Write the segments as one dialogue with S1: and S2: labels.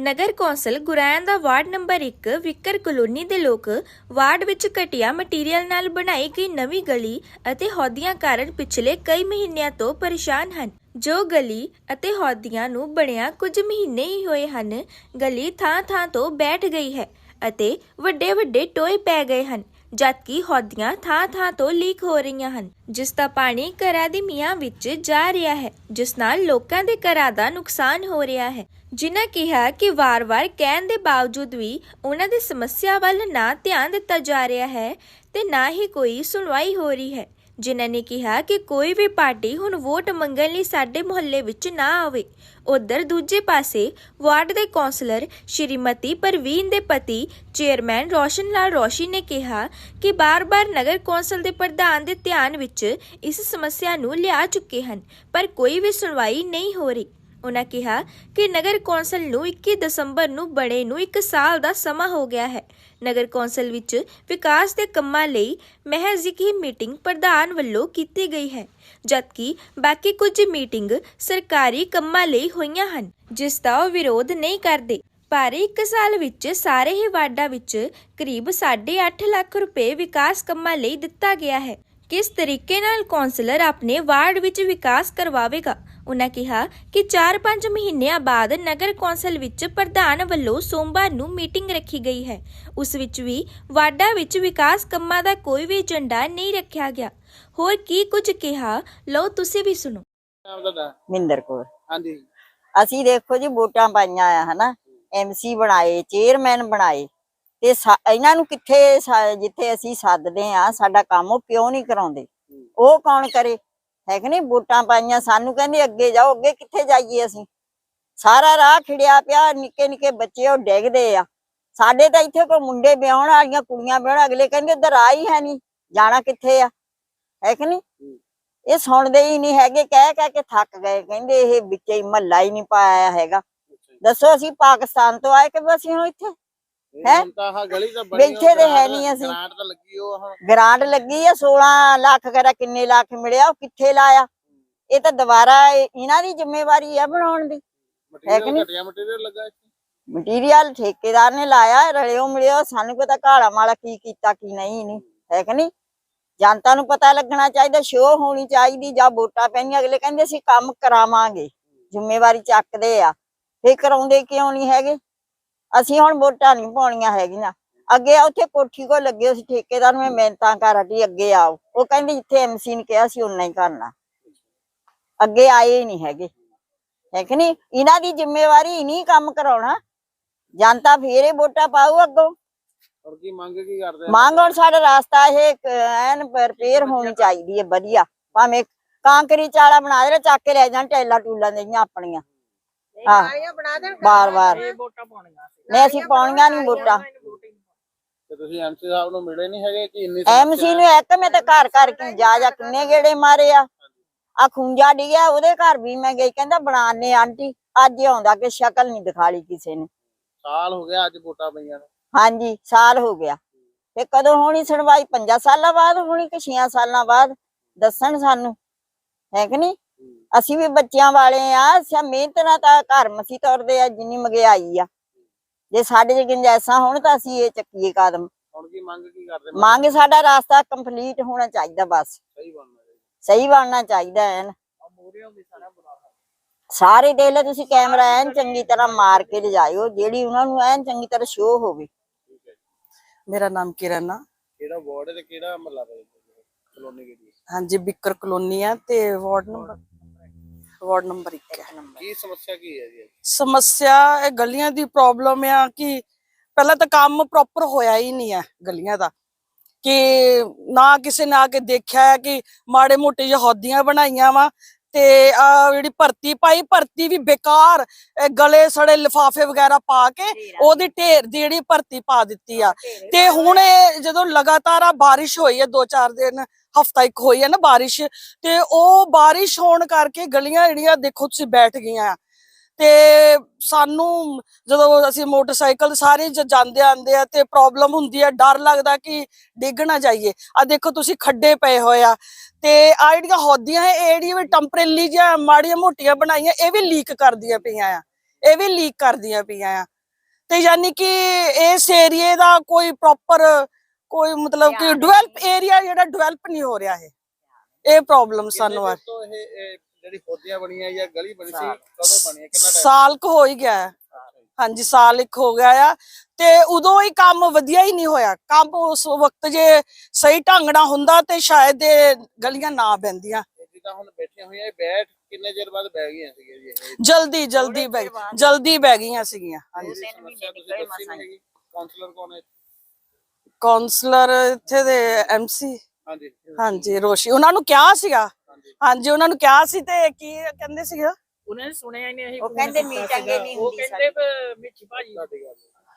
S1: ਨਗਰ council Goraya ਦਾ ward number 1 ਵਿਕਰ colony ਦੇ ਲੋਕ ਵਾਰਡ ਵਿੱਚ ਘਟੀਆ ਮਟੀਰੀਅਲ ਨਾਲ ਬਣਾਈ ਗਈ ਨਵੀਂ ਗਲੀ ਅਤੇ ਹੌਦੀਆਂ ਕਾਰਨ ਪਿਛਲੇ ਕਈ ਮਹੀਨਿਆਂ ਤੋਂ ਪਰੇਸ਼ਾਨ ਹਨ। ਜੋ ਗਲੀ ਅਤੇ ਹੌਦੀਆਂ ਨੂੰ ਬਣਿਆ ਕੁਝ ਮਹੀਨੇ ਹੀ ਹੋਏ ਹਨ, ਗਲੀ ਥਾਂ-ਥਾਂ ਤੋਂ ਬੈਠ ਗਈ ਹੈ ਅਤੇ ਵੱਡੇ-ਵੱਡੇ ਟੋਏ ਪੈ ਗਏ ਹਨ, ਜਦਕਿ ਹੌਦੀਆਂ ਥਾਂ-ਥਾਂ ਤੋਂ ਲੀਕ ਹੋ ਰਹੀਆਂ ਹਨ। ਜਿਸ ਦਾ ਪਾਣੀ ਘਰਾਂ ਦੀ ਮੀਆਂ ਵਿੱਚ ਜਾ ਰਿਹਾ ਹੈ, ਜਿਸ ਨਾਲ ਲੋਕਾਂ ਦੇ ਘਰਾਂ ਦਾ ਨੁਕਸਾਨ ਹੋ ਰਿਹਾ ਹੈ। ਜਿਨ੍ਹਾਂ ਕਿਹਾ ਕਿ ਵਾਰ-ਵਾਰ ਕਹਿਣ ਦੇ ਬਾਵਜੂਦ ਵੀ ਉਹਨਾਂ ਦੀ ਸਮੱਸਿਆ ਵੱਲ ਨਾ ਧਿਆਨ ਦਿੱਤਾ ਜਾ ਰਿਹਾ ਹੈ ਤੇ ਨਾ ਹੀ ਕੋਈ ਸੁਣਵਾਈ ਹੋ ਰਹੀ ਹੈ। ਜਿਨ੍ਹਾਂ ਨੇ ਕਿਹਾ ਕਿ ਕੋਈ ਵੀ ਪਾਰਟੀ ਹੁਣ ਵੋਟ ਮੰਗਣ ਲਈ ਸਾਡੇ ਮੁਹੱਲੇ ਵਿੱਚ ਨਾ ਆਵੇ। ਉਧਰ ਦੂਜੇ ਪਾਸੇ ਵਾਰਡ ਦੇ ਕੌਂਸਲਰ ਸ਼੍ਰੀਮਤੀ ਪਰਵੀਨ ਦੇ ਪਤੀ ਚੇਅਰਮੈਨ ਰੋਸ਼ਨ ਲਾਲ ਰੋਸ਼ੀ ਨੇ ਕਿਹਾ ਕਿ ਬਾਰ-ਬਾਰ ਨਗਰ ਕੌਂਸਲ ਦੇ ਪ੍ਰਧਾਨ ਦੇ ਧਿਆਨ ਵਿੱਚ ਇਸ ਸਮੱਸਿਆ ਨੂੰ ਲਿਆ ਚੁੱਕੇ ਹਨ, ਪਰ ਕੋਈ ਵੀ ਸੁਣਵਾਈ ਨਹੀਂ ਹੋ ਰਹੀ। ਉਹਨਾਂ ਕਿਹਾ ਕਿ ਨਗਰ ਕੌਂਸਲ ਨੂੰ 21 ਦਸੰਬਰ ਨੂੰ ਬਣੇ ਨੂੰ 1 ਸਾਲ ਦਾ ਸਮਾਂ ਹੋ ਗਿਆ ਹੈ। ਨਗਰ ਕੌਂਸਲ ਵਿੱਚ ਵਿਕਾਸ ਦੇ ਕੰਮਾਂ ਲਈ ਮਹਿਜ਼ ਹੀ ਮੀਟਿੰਗ ਪ੍ਰਧਾਨ ਵੱਲੋਂ ਕੀਤੀ ਗਈ ਹੈ, ਜਦਕਿ ਬਾਕੀ ਕੁਝ ਮੀਟਿੰਗ ਸਰਕਾਰੀ ਕੰਮਾਂ ਲਈ ਹੋਈਆਂ ਹਨ, ਜਿਸ ਦਾ ਉਹ ਵਿਰੋਧ ਨਹੀਂ ਕਰਦੇ। ਪਰ ਇੱਕ ਸਾਲ ਵਿੱਚ ਸਾਰੇ ਹੀ ਵਾਰਡਾਂ ਵਿੱਚ ਕਰੀਬ 8.5 ਲੱਖ ਰੁਪਏ ਵਿਕਾਸ ਕੰਮਾਂ ਲਈ ਦਿੱਤਾ ਗਿਆ ਹੈ। ਕਿਸ ਤਰੀਕੇ ਨਾਲ ਕੌਂਸਲਰ ਆਪਣੇ ਵਾਰਡ ਵਿੱਚ ਵਿਕਾਸ ਕਰਵਾਵੇਗਾ? ਉਹਨਾਂ ਕਿਹਾ ਕਿ 4-5 ਮਹੀਨਿਆਂ ਬਾਅਦ ਨਗਰ ਕੌਂਸਲ ਵਿੱਚ ਪ੍ਰਧਾਨ ਵੱਲੋਂ ਸੋਮਵਾਰ ਨੂੰ ਮੀਟਿੰਗ ਰੱਖੀ ਗਈ ਹੈ। ਉਸ ਵਿੱਚ ਵੀ ਵਾਰਡਾਂ ਵਿੱਚ ਵਿਕਾਸ ਕੰਮਾਂ ਦਾ ਕੋਈ ਵੀ ਏਜੰਡਾ ਨਹੀਂ ਰੱਖਿਆ ਗਿਆ। ਹੋਰ ਕੀ ਕੁਝ ਕਿਹਾ? ਲਓ ਤੁਸੀਂ ਵੀ ਸੁਣੋ।
S2: ਨਾਮ ਤੁਹਾਡਾ?
S3: ਮਿੰਦਰ ਕੌਰ।
S2: ਹਾਂਜੀ।
S3: ਅਸੀਂ ਦੇਖੋ ਜੀ ਵੋਟਾਂ ਪਾਈਆਂ ਆ ਹਨਾ? ਐਮਸੀ ਬਣਾਏ ਚੇਅਰਮੈਨ ਬਣਾਏ। ਤੇ ਇਹਨਾਂ ਨੂੰ ਕਿੱਥੇ ਜਿੱਥੇ ਅਸੀਂ ਸੱਦਦੇ ਆ ਸਾਡਾ ਕੰਮ ਉਹ ਕਿਉਂ ਨਹੀਂ ਕਰਾਉਂਦੇ? ਉਹ ਕੌਣ ਕਰੇ? ਹੈ ਕਿ ਨਹੀਂ? ਵੋਟਾਂ ਪਾਈਆਂ ਸਾਨੂੰ ਕਹਿੰਦੇ ਅੱਗੇ ਜਾਓ ਅੱਗੇ ਕਿੱਥੇ ਜਾਈਏ ਅਸੀਂ? ਸਾਰਾ ਰਾਹ ਖਿੜਿਆ ਪਿਆ ਨਿੱਕੇ ਨਿੱਕੇ ਬੱਚੇ ਉਹ ਡਿੱਗਦੇ ਆ। ਸਾਡੇ ਤਾਂ ਇੱਥੇ ਕੋਈ ਮੁੰਡੇ ਵਿਆਹਣ ਵਾਲੀਆਂ ਕੁੜੀਆਂ ਵਿਆਹਣ ਅਗਲੇ ਕਹਿੰਦੇ ਉਧਰ ਆ ਹੀ ਹੈ ਨਹੀਂ ਜਾਣਾ ਕਿੱਥੇ ਆ? ਹੈ ਕਿ ਨਹੀਂ? ਇਹ ਸੁਣਦੇ ਹੀ ਨਹੀਂ ਹੈਗੇ ਕਹਿ ਕਹਿ ਕੇ ਥੱਕ ਗਏ ਕਹਿੰਦੇ ਇਹ ਵਿੱਚ ਹੀ ਮਹੱਲਾ ਹੀ ਨਹੀਂ ਪਾਇਆ ਹੈਗਾ। ਦੱਸੋ ਅਸੀਂ ਪਾਕਿਸਤਾਨ ਤੋਂ ਆਏ ਕਿ ਅਸੀਂ ਹੁਣ ਇੱਥੇ? ਹੈਂ? ਬੈਠੇ ਤੇ ਹੈ ਨਹੀਂ ਅਸੀਂ।
S2: ਗ੍ਰਾਂਟ ਤਾਂ ਲੱਗੀ ਉਹ ਹੁਣ।
S3: ਗ੍ਰਾਂਟ ਲੱਗੀ ਆ 16 ਲੱਖ ਕਰਾ ਕਿੰਨੇ ਲੱਖ ਮਿਲਿਆ ਉਹ ਕਿੱਥੇ ਲਾਇਆ? ਇਹ ਤਾਂ ਦੁਬਾਰਾ ਇਹ- ਇਹਨਾਂ ਦੀ ਜ਼ਿੰਮੇਵਾਰੀ ਆ ਬਣਾਉਣ ਦੀ। ਹੈ ਕਿ
S2: ਮਟੀਰੀਅਲ
S3: ਨਹੀਂ?
S2: ਘਟਿਆ ਮਟੀਰੀਅਲ ਲੱਗਾ ਇੱਥੇ।
S3: ਮਟੀਰੀਅਲ ਠੇਕੇਦਾਰ ਨੇ ਲਾਇਆ ਰਲਿਓ ਮਿਲਿਓ ਸਾਨੂੰ ਪਤਾ ਘਾਲਾ ਮਾਲਾ ਕੀ ਕੀਤਾ ਕੀ ਨਹੀਂ ਨਹੀਂ। ਹੈ ਕਿ ਨਹੀਂ? ਜਨਤਾ ਨੂੰ ਪਤਾ ਲੱਗਣਾ ਚਾਹੀਦਾ ਸ਼ੋਅ ਹੋਣੀ ਚਾਹੀਦੀ ਜਾਂ ਵੋਟਾਂ ਪੈਣੀਆਂ ਅਗਲੇ ਕਹਿੰਦੇ ਅਸੀਂ ਕੰਮ ਕਰਾਵਾਂਗੇ। ਜ਼ਿੰਮੇਵਾਰੀ ਚੱਕਦੇ ਆ। ਫੇਰ ਕਰਾਉਂਦੇ ਕਿਉਂ ਨਹੀਂ ਹੈਗੇ? ਅਸੀਂ ਹੁਣ ਵੋਟਾਂ ਨਹੀਂ ਪਾਉਣੀਆਂ ਹੈਗੀਆਂ। ਅੱਗੇ ਉੱਥੇ ਕੋਠੀ ਕੋ ਲੱਗੇ ਸੀ ਠੇਕੇਦਾਰ ਨੂੰ ਮੈਂ ਮਿਹਨਤਾਂ ਕਰ ਹਟੀ ਅੱਗੇ ਆਓ। ਉਹ ਕਹਿੰਦੇ ਜਿੱਥੇ ਐਮਸੀ ਨੇ ਕਿਹਾ ਸੀ ਉਨਾ ਹੀ ਕਰਨਾ। ਅੱਗੇ ਆਏ ਹੀ ਨਹੀਂ ਹੈਗੇ। ਹੈ ਕਿ ਨਹੀਂ? ਇਹਨਾਂ ਦੀ ਜ਼ਿੰਮੇਵਾਰੀ ਨਹੀਂ ਕੰਮ ਕਰਾਉਣਾ ਜਨਤਾ ਫੇਰ ਇਹ ਵੋਟਾਂ ਪਾਊ ਅੱਗੋਂ।
S2: ਔਰ ਕੀ ਮੰਗ ਕੀ ਕਰਦੇ ਆ?
S3: ਮੰਗ ਹੁਣ ਸਾਡਾ ਰਾਸਤਾ ਇਹ ਐਨ ਰਿਪੇਅਰ ਹੋਣੀ ਚਾਹੀਦੀ ਹੈ ਵਧੀਆ। ਭਾਵੇਂ ਕਾਂਕਰੀ ਚਾਲਾ ਬਣਾ ਦੇ ਚੱਕ ਕੇ ਲੈ ਜਾਣ ਟੈਲਾ ਟੂਲਾਂ ਦੇਈਆਂ ਆਪਣੀਆਂ। ਹਾਂ ਬਾਰ ਬਾਰ। ਨਹੀਂ ਅਸੀਂ ਪਾਉਣੀਆਂ ਨਹੀਂ ਵੋਟਾਂ।
S2: ਤੇ ਤੁਸੀਂ ਐਮਸੀ ਸਾਹਿਬ ਨੂੰ ਮਿਲੇ ਨਹੀਂ ਹੈਗੇ ਕਿ ਇੰਨੀ
S3: ਐਮਸੀ ਨੂੰ ਇੱਕ ਮੈਂ ਤਾਂ ਘਰ ਘਰ ਕੀ ਜਾ ਜਾ ਕਿੰਨੇ ਗੇੜੇ ਮਾਰੇ ਆ। ਆ ਖੁੰਜਾ ਡਿਗਿਆ ਉਹਦੇ ਘਰ ਵੀ ਮੈਂ ਗਈ ਕਹਿੰਦਾ ਬਣਾਣੇ ਆਂਟੀ। ਅੱਜ ਆਉਂਦਾ ਕਿ ਸ਼ਕਲ ਨਹੀਂ ਦਿਖਾਲੀ ਕਿਸੇ ਨੇ।
S2: ਸਾਲ ਹੋ ਗਿਆ ਅੱਜ ਵੋਟਾਂ ਪਈਆਂ ਨੂੰ।
S3: ਹਾਂਜੀ ਸਾਲ ਹੋ ਗਿਆ। ਤੇ ਕਦੋਂ ਹੋਣੀ ਸੁਣਵਾਈ? 5 ਸਾਲਾਂ ਬਾਅਦ ਹੋਣੀ ਕਿ 6 ਸਾਲਾਂ ਬਾਅਦ? ਦੱਸਣ ਸਾਨੂੰ। ਹੈ ਕਿ ਨਹੀਂ? ਅਸੀਂ ਵੀ ਬੱਚਿਆਂ ਵਾਲੇ ਆ ਅਸੀਂ ਮਿਹਨਤ ਨਾਲ ਤਾਂ ਘਰ ਮਸੀ ਤੁਰਦੇ ਆ ਜਿੰਨੀ ਮਹਿੰਗਾਈ ਆ। ਜੇ ਸਾਡੇ ਚ ਗੁੰਜਾਇਸ਼ਾਂ ਹੋਣ ਤਾਂ ਅਸੀਂ ਇਹ ਚੱਕੀਏ ਕਦਮ।
S2: ਹੁਣ ਕੀ ਮੰਗ ਕੀ ਕਰਦੇ
S3: ਮੰਗ ਸਾਡਾ ਰਾਸਤਾ ਕੰਪਲੀਟ ਹੋਣਾ ਚਾਹੀਦਾ ਬਸ।
S2: ਸਹੀ ਬਣਨਾ ਚਾਹੀਦਾ।
S3: ਸਹੀ ਬਣਨਾ ਚਾਹੀਦਾ ਐਨ। ਸਾਰੇ ਦੇਖ ਲਓ ਤੁਸੀਂ ਕੈਮਰਾ ਐਨ ਚੰਗੀ ਤਰ੍ਹਾਂ ਮਾਰ ਕੇ ਲਿਜਾਇਓ ਜਿਹੜੀ ਉਹਨਾਂ ਨੂੰ ਐਨ ਚੰਗੀ ਤਰ੍ਹਾਂ ਸ਼ੋਅ ਹੋਵੇ।
S4: ਮੇਰਾ ਨਾਮ ਕਿਰਨ ਆ।
S2: ਕਿਹੜਾ ਵਾਰਡ ਹੈ ਤੇ ਕਿਹੜਾ ਮਹੱਲਾ ਹੈ ਕਲੋਨੀ ਕਿਹੜੀ ਹੈ?
S4: ਹਾਂਜੀ ਬਿੱਕਰ ਕਲੋਨੀ ਆ ਤੇ ਵਾਰਡ ਨੰਬਰ ਵਾਰਡ ਨੰਬਰ 1 ਹੈ।
S2: ਕੀ ਸਮੱਸਿਆ ਕੀ ਹੈ ਜੀ?
S4: ਸਮੱਸਿਆ ਇਹ ਗਲੀਆਂ ਦੀ ਪ੍ਰੋਬਲਮ ਆ ਕਿ ਪਹਿਲਾਂ ਤਾਂ ਕੰਮ ਪ੍ਰੋਪਰ ਹੋਇਆ ਹੀ ਨਹੀਂ ਹੈ ਗਲੀਆਂ ਦਾ। ਕਿ ਨਾ ਕਿਸੇ ਨੇ ਆ ਕੇ ਦੇਖਿਆ ਹੈ ਕਿ ਮਾੜੇ ਮੋਟੇ ਜਿਹੇ ਹੌਦੀਆਂ ਬਣਾਈਆਂ ਵਾ ਤੇ ਆ ਜਿਹੜੀ ਭਰਤੀ ਪਾਈ ਭਰਤੀ ਵੀ ਬੇਕਾਰ ਇਹ ਗਲੇ ਸੜੇ ਲਿਫਾਫੇ ਵਗੈਰਾ ਪਾ ਕੇ ਉਹਦੀ ਢੇਰ ਦੀ ਜਿਹੜੀ ਭਰਤੀ ਪਾ ਦਿੱਤੀ ਆ। ਤੇ ਹੁਣ ਇਹ ਜਦੋਂ ਲਗਾਤਾਰ ਆ ਬਾਰਿਸ਼ ਹੋਈ ਹੈ ਦੋ ਚਾਰ ਦਿਨ ਹਫਤਾ ਇੱਕ ਹੋਈ ਹੈ ਨਾ ਬਾਰਿਸ਼ ਤੇ ਉਹ ਬਾਰਿਸ਼ ਹੋਣ ਕਰਕੇ ਗਲੀਆਂ ਜਿਹੜੀਆਂ ਦੇਖੋ ਤੁਸੀਂ ਬੈਠ ਗਈਆਂ ਆ। ਤੇ ਸਾਨੂੰ ਜਦੋਂ ਅਸੀਂ ਮੋਟਰਸਾਈਕਲ ਸਾਰੇ ਜਾਂਦੇ ਆਂਦੇ ਆ ਤੇ ਪ੍ਰੋਬਲਮ ਹੁੰਦੀ ਆ, ਡਰ ਲੱਗਦਾ ਕਿ ਡਿੱਗ ਨਾ ਜਾਈਏ। ਆ ਦੇਖੋ ਤੁਸੀਂ ਖੱਡੇ ਪਏ ਹੋਏ ਆ ਤੇ ਆ ਜਿਹੜੀਆਂ ਹੌਦੀਆਂ ਹੈ ਇਹ ਜਿਹੜੀਆਂ ਵੀ ਟੈਂਪਰੇਰੀ ਜਾਂ ਮਾੜੀਆਂ ਮੋਟੀਆਂ ਬਣਾਈਆਂ, ਇਹ ਵੀ ਲੀਕ ਕਰਦੀਆਂ ਪਈਆਂ ਆ। ਇਹ ਵੀ ਲੀਕ ਕਰਦੀਆਂ ਪਈਆਂ ਆ। ਤੇ ਯਾਨੀ ਕਿ ਇਸ ਏਰੀਏ ਦਾ ਕੋਈ ਪ੍ਰੋਪਰ ਕੋਈ ਮਤਲਬ ਕਿ ਡਿਵੈਲਪ ਏਰੀਆ ਜਿਹੜਾ ਡਿਵੈਲਪ ਨਹੀਂ ਹੋ ਰਿਹਾ ਹੈ ਇਹ ਪ੍ਰੋਬਲਮ ਸਾਨੂੰ ਆ।
S2: ਕਿੰਨੇ ਚਿਰ ਤੋਂ ਇਹ ਇਹ ਜਿਹੜੀ ਹੋਦੀਆਂ ਬਣੀਆਂ ਜਾਂ ਗਲੀ ਬਣੀ ਸੀ ਕਦੋਂ ਬਣੀ ਹੈ ਕਿੰਨਾ ਟਾਈਮ
S4: ਸਾਲ ਕੁ ਹੋ ਹੀ ਗਿਆ ਹੈ। ਹਾਂਜੀ ਸਾਲ ਇੱਕ ਹੋ ਗਿਆ ਆ। ਤੇ ਉਦੋਂ ਹੀ ਕੰਮ ਵਧੀਆ ਹੀ ਨਹੀਂ ਹੋਇਆ। ਕੰਮ ਉਸ ਵਕਤ ਜੇ ਸਹੀ ਢੰਗ ਨਾਲ ਹੁੰਦਾ ਤੇ ਸ਼ਾਇਦ ਇਹ ਗਲੀਆਂ ਨਾ ਬੈੰਦੀਆਂ
S2: ਜਿੱਦਾਂ ਹੁਣ ਬੈਠੀਆਂ ਹੋਈਆਂ ਇਹ ਬੈਠ ਕਿੰਨੇ ਚਿਰ ਬਾਅਦ ਬਹਿ ਗਈਆਂ ਸੀਗੀਆਂ ਜੀ ਇਹ?
S4: ਜਲਦੀ ਜਲਦੀ ਬੈ ਜਲਦੀ ਬਹਿ ਗਈਆਂ ਸੀਗੀਆਂ ਹਾਂਜੀ।
S2: ਸਮੱਸਿਆ ਤੁਸੀਂ ਦੱਸੀ ਨਹੀਂ ਹੈਗੀ। ਕਾਉਂਸਲਰ ਕੌਣ ਹੈ?
S4: ਕਾਉਂਸਲਰ ਇੱਥੇ ਦੇ ਐਮਸੀ
S2: ਹਾਂਜੀ।
S4: ਹਾਂਜੀ ਰੋਸ਼ੀ। ਉਹਨਾਂ ਨੂੰ ਕਿਹਾ ਸੀਗਾ।
S2: ਹਾਂਜੀ।
S4: ਉਹਨਾਂ ਨੂੰ ਕਿਹਾ ਸੀ ਤੇ ਕੀ ਕਹਿੰਦੇ ਸੀਗਾ?
S5: ਉਹਨਾਂ ਨੇ ਸੁਣਿਆ ਹੀ ਨਹੀਂ ਅਸੀਂ
S3: ਉਹ ਕਹਿੰਦੇ
S5: ਸੀਗਾ।
S3: ਨਹੀਂ
S5: ਉਹ
S3: ਹੁੰਦੀ
S5: ਕਹਿੰਦੇ ਮਿੱਠੀ ਭਾਜੀ।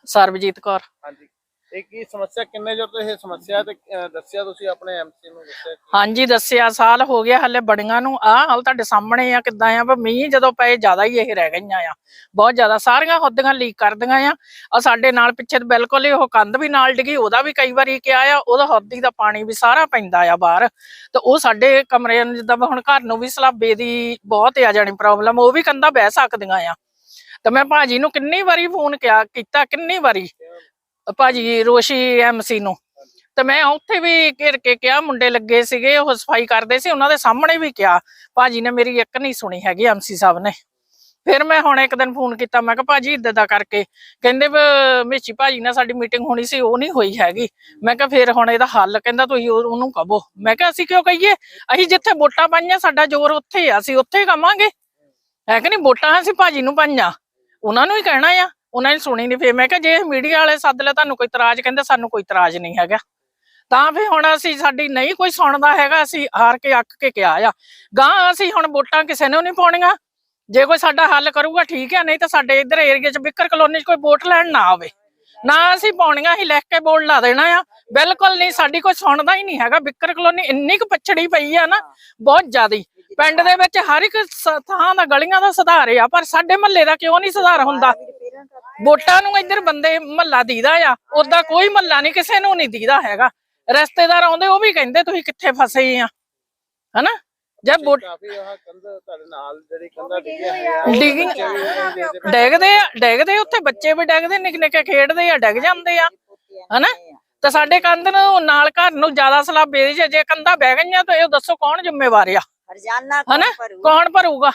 S5: ਸਰਬਜੀਤ ਕੌਰ।
S2: ਹਾਂਜੀ। ਇਹ ਕੀ ਸਮੱਸਿਆ ਕਿੰਨੇ ਚਿਰ ਤੋਂ ਇਹ ਸਮੱਸਿਆ ਤੇ ਅਹ, ਦੱਸਿਆ ਤੁਸੀਂ ਆਪਣੇ ਐਮਸੀ ਨੂੰ ਦੱਸਿਆ ਕੀ?
S5: ਹਾਂਜੀ ਦੱਸਿਆ ਸਾਲ ਹੋ ਗਿਆ ਹਲੇ ਬੜੀਆਂ ਨੂੰ। ਆ ਹਾਲ ਤੁਹਾਡੇ ਸਾਹਮਣੇ ਆ ਕਿੱਦਾਂ ਆ? ਪਰ ਮੀਂਹ ਜਦੋਂ ਪਏ ਜ਼ਿਆਦਾ ਹੀ ਇਹ ਰਹਿ ਗਈਆਂ ਆ। ਬਹੁਤ ਜ਼ਿਆਦਾ ਸਾਰੀਆਂ ਹੁੱਦੀਆਂ ਲੀਕ ਕਰਦੀਆਂ ਆ। ਆ ਸਾਡੇ ਨਾਲ ਪਿੱਛੇ ਤੇ ਬਿਲਕੁਲ ਹੀ ਉਹ ਕੰਧ ਵੀ ਨਾਲ ਡਿੱਗੀ ਉਹਦਾ ਵੀ ਕਈ ਵਾਰੀ ਕਿਹਾ ਆ ਉਹਦਾ ਹੁੱਦੀ ਦਾ ਪਾਣੀ ਵੀ ਸਾਰਾ ਪੈਂਦਾ ਆ ਬਾਹਰ। ਤੇ ਉਹ ਸਾਡੇ ਕਮਰੇ ਨੂੰ ਜਿੱਦਾਂ ਹੁਣ ਘਰ ਨੂੰ ਵੀ ਸਲਾਬੇ ਦੀ ਬਹੁਤ ਆ ਜਾਣੀ ਪ੍ਰੋਬਲਮ ਉਹ ਵੀ ਕੰਧਾਂ ਬਹਿ ਸਕਦੀਆਂ ਆ। ਤੇ ਮੈਂ ਭਾਜੀ ਨੂੰ ਕਿੰਨੀ ਵਾਰੀ ਫੋਨ ਕਿਹਾ ਕੀਤਾ ਕਿੰਨੀ ਵਾਰੀ? ਭਾਜੀ ਰੋਸ਼ੀ ਐਮਸੀ ਨੂੰ। ਤੇ ਮੈਂ ਉੱਥੇ ਵੀ ਘਿਰ ਕੇ ਕਿਹਾ, ਮੁੰਡੇ ਲੱਗੇ ਸੀਗੇ, ਉਹ ਸਫ਼ਾਈ ਕਰਦੇ ਸੀ, ਉਹਨਾਂ ਦੇ ਸਾਹਮਣੇ ਵੀ ਕਿਹਾ, ਭਾਜੀ ਨੇ ਮੇਰੀ ਇੱਕ ਨਹੀਂ ਸੁਣੀ ਹੈਗੀ ਐਮਸੀ ਸਾਹਿਬ ਨੇ। ਫਿਰ ਮੈਂ ਹੁਣ ਇੱਕ ਦਿਨ ਫੋਨ ਕੀਤਾ, ਮੈਂ ਕਿਹਾ, ਭਾਜੀ ਇਦਾਂ ਦਾ ਕਰਕੇ। ਕਹਿੰਦੇ, ਵੀ ਮੇਚੀ ਭਾਜੀ ਨਾਲ ਸਾਡੀ ਮੀਟਿੰਗ ਹੋਣੀ ਸੀ, ਉਹ ਨਹੀਂ ਹੋਈ ਹੈਗੀ। ਮੈਂ ਕਿਹਾ, ਫਿਰ ਹੁਣ ਇਹਦਾ ਹੱਲ ਕਹਿੰਦਾ ਤੁਸੀਂ ਉਹਨੂੰ ਕਹੋ। ਮੈਂ ਕਿਹਾ, ਅਸੀਂ ਕਿਉਂ ਕਹੀਏ? ਅਸੀਂ ਜਿੱਥੇ ਵੋਟਾਂ ਪਾਈਆਂ, ਸਾਡਾ ਜ਼ੋਰ ਉੱਥੇ ਆ, ਅਸੀਂ ਉੱਥੇ ਕਵਾਂਗੇ ਹੈ ਕਿ ਨਹੀਂ? ਵੋਟਾਂ ਅਸੀਂ ਭਾਜੀ ਨੂੰ ਪਾਈਆਂ। ਉਹਨਾਂ ਨੂੰ ਹੀ ਕਹਿਣਾ ਆ। ਉਹਨਾਂ ਨੇ ਸੁਣੀ ਨਹੀਂ ਫੇਰ ਮੈਂ ਕਿਹਾ, ਜੇ ਮੀਡੀਆ ਵਾਲੇ ਸੱਦ ਲੈ ਤੁਹਾਨੂੰ ਕੋਈ ਇਤਰਾਜ਼ ਕਹਿੰਦੇ, ਸਾਨੂੰ ਕੋਈ ਇਤਰਾਜ਼ ਨਹੀਂ ਹੈਗਾ। ਤਾਂ ਫਿਰ ਹੁਣ ਅਸੀਂ, ਸਾਡੀ ਨਹੀਂ ਕੋਈ ਸੁਣਦਾ ਹੈਗਾ, ਅਸੀਂ ਹਾਰ ਕੇ ਅੱਕ ਕੇ ਕਿਹਾ ਆ। ਗਾਂ ਅਸੀਂ ਹੁਣ ਵੋਟਾਂ ਕਿਸੇ ਨੂੰ ਨਹੀਂ ਪਾਉਣੀਆਂ। ਜੇ ਕੋਈ ਸਾਡਾ ਹੱਲ ਕਰੂਗਾ, ਠੀਕ ਹੈ ਨਹੀਂ ਤਾਂ ਸਾਡੇ ਇੱਧਰ ਏਰੀਆ 'ਚ ਬਿੱਕਰ ਕਲੋਨੀ 'ਚ ਕੋਈ ਵੋਟ ਲੈਣ ਨਾ ਆਵੇ। ਨਾ ਅਸੀਂ ਪਾਉਣੀਆਂ ਹੀ, ਲਿਖ ਕੇ ਬੋਰਡ ਲਾ ਦੇਣਾ ਆ। ਬਿਲਕੁਲ ਨਹੀਂ, ਸਾਡੀ ਕੋਈ ਸੁਣਦਾ ਹੀ ਨਹੀਂ ਹੈਗਾ। ਬਿੱਕਰ ਕਲੋਨੀ ਇੰਨੀ ਕੁ ਪਛੜੀ ਪਈ ਆ ਨਾ, ਬਹੁਤ ਜ਼ਿਆਦੀ। ਪਿੰਡ ਦੇ ਵਿੱਚ ਹਰ ਇੱਕ ਥਾਂ ਦਾ ਗਲੀਆਂ ਦਾ ਸੁਧਾਰ ਆ, ਪਰ ਸਾਡੇ ਮਹੱਲੇ ਦਾ ਕਿਉਂ ਨਹੀਂ ਸੁਧਾਰ ਹੁੰਦਾ? ਵੋਟਾਂ ਨੂੰ ਇੱਧਰ ਬੰਦੇ ਮਹੱਲਾ ਦੀਦਾ ਆ। ਉਦਾਂ ਕੋਈ ਮਹੱਲਾ ਨਹੀਂ ਕਿਸੇ ਨੂੰ ਨਹੀਂ ਦੀਦਾ ਹੈਗਾ। ਰਿਸ਼ਤੇਦਾਰ ਆਉਂਦੇ ਉਹ ਵੀ ਕਹਿੰਦੇ ਤੁਸੀਂ ਕਿੱਥੇ ਫਸੇ ਆ। ਹਨਾ? ਜੇ ਵੋਟ
S2: ਕਾਫੀ ਆਹ ਕੰਧ ਤੁਹਾਡੇ ਨਾਲ ਜਿਹੜੀ ਕੰਧਾਂ ਡਿੱਗੀਆਂ ਹੋਈਆਂ
S5: ਡਿੱਗੀ
S2: ਬੱਚੇ ਵੀ ਇਹਦੇ- ਇਹਦੇ-
S5: ਡੈਗਦੇ ਆ ਡੈਗਦੇ ਉੱਥੇ ਬੱਚੇ ਵੀ ਡੈਗਦੇ ਨਿੱਕੇ ਨਿੱਕੇ ਖੇਡਦੇ ਆ ਡਿੱਗ ਜਾਂਦੇ ਆ। ਹਨਾ? ਤੇ ਸਾਡੇ ਕੰਧ ਨੂੰ ਨਾਲ ਘਰ ਨੂੰ ਜ਼ਿਆਦਾ ਸਲਾਬੇ ਦੀ ਜੇ- ਕੰਧਾਂ ਬਹਿ ਗਈਆਂ ਤਾਂ ਇਹ ਦੱਸੋ ਕੌਣ ਜ਼ਿੰਮੇਵਾਰ ਆ?
S3: ਹਰਜਾਨਾ
S5: ਹਨਾ? ਕੌਣ ਭਰੂਗਾ?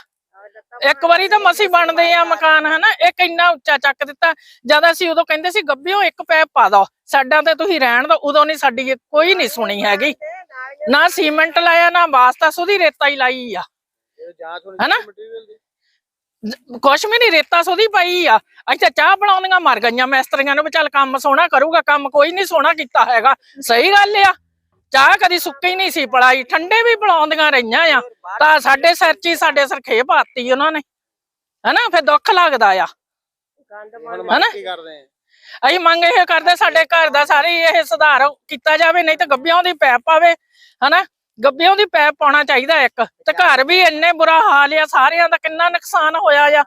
S5: ਇੱਕ ਵਾਰੀ ਤਾਂ ਮਸੀ ਬਣਦੇ ਆ ਮਕਾਨ ਹਨਾ? ਇੱਕ ਇੰਨਾ ਉੱਚਾ ਚੱਕ ਦਿੱਤਾ। ਜਦ ਅਸੀਂ ਉਦੋਂ ਕਹਿੰਦੇ ਸੀ ਗੱਬਿਓ ਇੱਕ ਪੈਪ ਪਾ ਦੋ। ਸਾਡਾਂ ਤੇ ਤੁਸੀਂ ਰਹਿਣ ਦੋ। ਉਦੋਂ ਨਹੀਂ ਸਾਡੀ ਕੋਈ ਨਹੀਂ ਸੁਣੀ ਹੈਗੀ। ਨਾ ਸੀਮੈਂਟ ਲਾਇਆ ਨਾ ਵਾਸਤਾ ਸੁਦੀ ਰੇਤਾ ਹੀ ਲਾਈ ਆ। ਹਨਾ? ਕੁਛ ਵੀ ਨਹੀਂ ਰੇਤਾ ਸੁਦੀ ਪਾਈ ਆ। ਅੱਛਾ ਚਾਹ ਬਣਾਉਂਦੀਆਂ ਮਰ ਗਈਆਂ ਮਿਸਤਰੀਆਂ ਨੂੰ ਵੀ ਚੱਲ ਕੰਮ ਸੋਹਣਾ ਕਰੂਗਾ। ਕੰਮ ਕੋਈ ਨਹੀਂ ਸੋਹਣਾ ਕੀਤਾ ਹੈਗਾ। ਸਹੀ ਗੱਲ ਆ। ਚਾਹ ਕਦੀ ਸੁੱਕੀ ਨਹੀਂ ਸੀ ਪੜਾਈ ਠੰਡੇ ਵੀ ਬਣਾਉਂਦੀਆਂ ਰਹੀਆਂ ਆ। ਤਾਂ ਸਾਡੇ ਸਿਰ 'ਚ ਹੀ ਸਾਡੇ ਸਰਖੇ ਪਾਤੀ ਉਹਨਾਂ ਨੇ। ਹਨਾ ਫਿਰ ਦੁੱਖ ਲੱਗਦਾ ਆ। ਹਨਾ?
S2: ਮੰਗ ਕੀ ਕਰਦੇ ਆ?
S5: ਅਸੀਂ ਮੰਗ ਇਹ ਕਰਦੇ ਸਾਡੇ ਘਰ ਦਾ ਸਾਰੇ ਇਹ ਸੁਧਾਰ ਕੀਤਾ ਜਾਵੇ ਨਹੀਂ ਤਾਂ ਗੱਬਿਆਂ ਦੀ ਪੈਪ ਪਾਵੇ ਹਨਾ? ਗੱਬਿਆਂ ਦੀ ਪੈਪ ਪਾਉਣਾ ਚਾਹੀਦਾ ਇੱਕ। ਤੇ ਘਰ ਵੀ ਇੰਨੇ ਬੁਰਾ ਹਾਲ ਆ ਸਾਰਿਆਂ ਦਾ ਕਿੰਨਾ ਨੁਕਸਾਨ ਹੋਇਆ ਆ।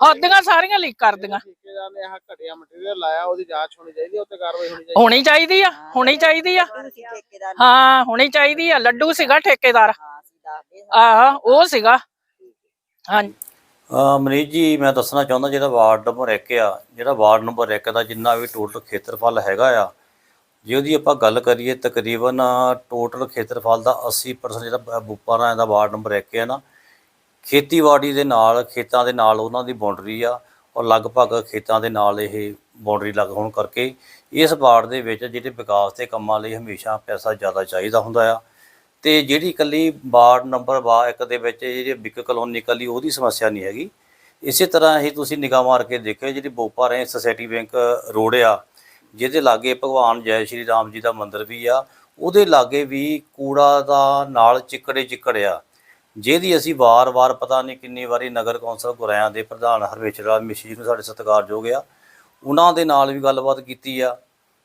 S5: ਹੱਦੀਆਂ ਸਾਰੀਆਂ ਲੀਕ ਕਰਦੀਆਂ
S2: ਠੇਕੇਦਾਰ ਨੇ ਆਹ ਘਟਿਆ ਮਟੀਰੀਅਲ ਲਾਇਆ ਉਹਦੀ ਜਾਂਚ ਹੋਣੀ ਚਾਹੀਦੀ ਉੱਤੇ ਕਾਰਵਾਈ ਹੋਣੀ ਚਾਹੀਦੀ
S5: ਹੋਣੀ ਚਾਹੀਦੀ ਆ ਹੋਣੀ ਚਾਹੀਦੀ ਆ।
S3: ਠੇਕੇਦਾਰ
S5: ਹਾਂ ਹੋਣੀ ਚਾਹੀਦੀ ਆ ਲੱਡੂ ਸੀਗਾ ਠੇਕੇਦਾਰ।
S3: ਹਾਂ ਅਸੀਂ ਦੱਸਦੇ
S5: ਆਹ ਉਹ ਸੀਗਾ। ਹਾਂ
S6: ਅਹ ਮਨੀਸ਼ ਜੀ ਮੈਂ ਦੱਸਣਾ ਚਾਹੁੰਦਾ ਜਿਹੜਾ ਵਾਰਡ ਨੰਬਰ 1 ਆ ਜਿਹੜਾ ਵਾਰਡ ਨੰਬਰ 1 ਦਾ ਜਿੰਨਾ ਵੀ ਟੋਟਲ ਖੇਤਰਫਲ ਹੈਗਾ ਆ ਜੇ ਉਹਦੀ ਆਪਾਂ ਗੱਲ ਕਰੀਏ ਤਕਰੀਬਨ ਟੋਟਲ ਖੇਤਰਫਲ ਦਾ 80% ਜਿਹੜਾ ਬੁੱਪਾਰਾ ਦਾ ਵਾਰਡ ਨੰਬਰ 1 ਹੈ ਨਾ ਖੇਤੀਬਾੜੀ ਦੇ ਨਾਲ, ਖੇਤਾਂ ਦੇ ਨਾਲ ਉਹਨਾਂ ਦੀ ਬਾਉਂਡਰੀ ਆ ਔਰ ਲਗਭਗ ਖੇਤਾਂ ਦੇ ਨਾਲ ਇਹ ਬਾਉਂਡਰੀ ਲੱਗ ਹੋਣ ਕਰਕੇ ਇਸ ਵਾਰਡ ਦੇ ਵਿੱਚ ਜਿਹੜੇ ਵਿਕਾਸ ਦੇ ਕੰਮਾਂ ਲਈ ਹਮੇਸ਼ਾ ਪੈਸਾ ਜ਼ਿਆਦਾ ਚਾਹੀਦਾ ਹੁੰਦਾ ਆ। ਤੇ ਜਿਹੜੀ ਇਕੱਲੀ ਵਾਰਡ ਨੰਬਰ ਵਾ, ਇੱਕ ਦੇ ਵਿੱਚ ਜਿਹੜੀ ਬਿੱਕ ਕਲੋਨੀ ਇਕੱਲੀ ਉਹਦੀ ਸਮੱਸਿਆ ਨਹੀਂ ਹੈਗੀ। ਇਸੇ ਤਰ੍ਹਾਂ ਹੀ ਤੁਸੀਂ ਨਿਗਾਹ ਮਾਰ ਕੇ ਦੇਖਿਓ, ਜਿਹੜੀ ਬੋਪਾ ਰਹੇ ਸੋਸਾਇਟੀ ਬੈਂਕ ਰੋਡ ਆ, ਜਿਹਦੇ ਲਾਗੇ ਭਗਵਾਨ ਜੈ ਸ਼੍ਰੀ ਰਾਮ ਜੀ ਦਾ ਮੰਦਿਰ ਵੀ ਆ, ਉਹਦੇ ਲਾਗੇ ਵੀ ਕੂੜਾ ਦਾ ਨਾਲ ਚਿੱਕੜੇ ਚਿੱਕੜ ਆ। ਜਿਹਦੀ ਅਸੀਂ ਵਾਰ-ਵਾਰ ਪਤਾ ਨਹੀਂ ਕਿੰਨੀ ਵਾਰੀ ਨਗਰ ਕੌਂਸਲ ਗੁਰਿਆਂ ਦੇ ਪ੍ਰਧਾਨ ਹਰਵੇਚਰ ਰਾਮ ਮਿਸ਼ੀ ਜੀ ਨੂੰ ਸਾਡੇ ਸਤਿਕਾਰਯੋਗ ਆ, ਉਹਨਾਂ ਦੇ ਨਾਲ ਵੀ ਗੱਲਬਾਤ ਕੀਤੀ ਆ